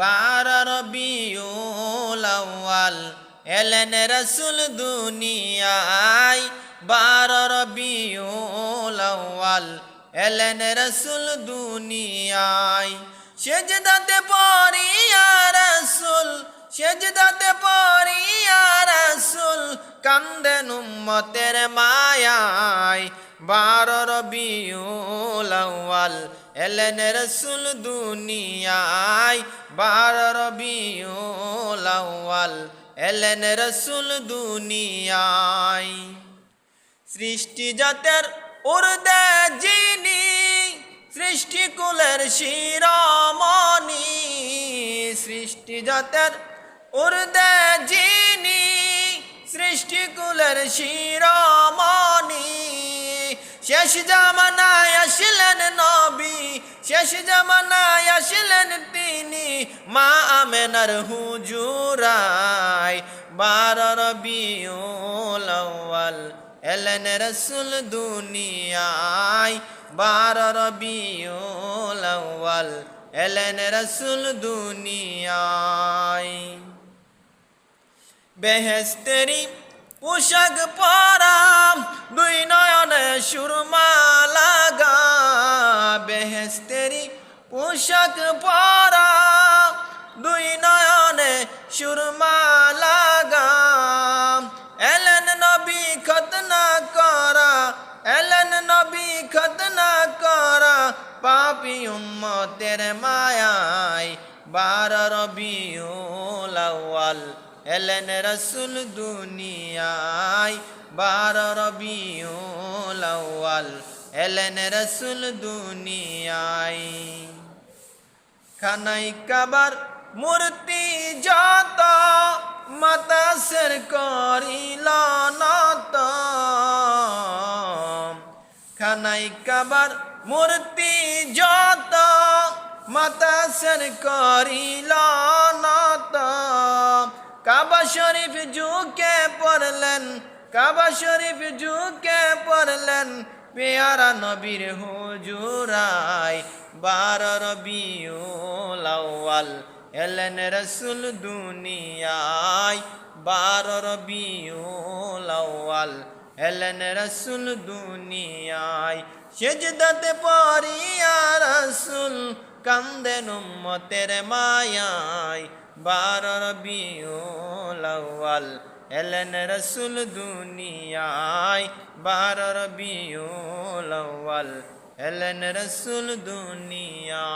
বার রবিউল এলেন রসুল দুনিয়ায়। বার রবিউল এলেন রসুল দুনিয়ায়। সেজদাতে পড়িয়া রসুল, সেজদাতে পড়িয়া রসুল, কান্দেন উম্মতের মায়ায়। বার রবিউল এলেন রসুল দুনিয়ায়, বার রবিউল আউয়াল। এলেন রসুল দুনিয়ায়। সৃষ্টি জাতের উর্দে যিনি সৃষ্টিকুলের শিরমণি। সৃষ্টি জাতের উর্দে যিনি সৃষ্টিকুলের শিরমণি। শেষ জামানায় আসলেন নবী শেষ জামানায় আসলেন তিনি মা আমেনার হুজুরাই। বার রবিউল আউয়াল এলেন রসুল দুনিয়ায়। বার রবিউল আউয়াল এলেন রসুল দুনিয়ায়। বেহেস্তেরি পোশাক পরাম দুই নয়নে সুরমা বেহেস্তেরি পোশাক পরাম দুই নয়নে সুরমা লাগা এলেন নবী খতনা করা, এলেন নবী খতনা করা, পাপি উম্মতের মায়ায় বার রবিউল আউয়াল। এলেন রসুল দুনিয়ায় বার রবিউল আউয়াল। এলেন রসুল দুনিয়ায়। খানাই কাবার মূর্তি যত, মাতাসের করিল নত। খানাই কাবার মূর্তি যত, মাতাসের করিল নত। কাবা শরীফ ঝুঁকে পড়লেন, কাবা শরীফ ঝুঁকে পড়লেন পেয়ারা নবীর হুজুরাই, বার রবিউল আউয়াল, এলেন রসুল দুনিয়ায়, বার রবিউল আউয়াল, এলেন রসুল দুনিয়ায়। সেজদাতে পড়িয়া রসুল কান্দেন উম্মতের মায়ায়, বার রবিউল আউয়াল এলেন রসুল দুনিয়ায় বারর আউয়াল। এলেন রসুল দুনিয়া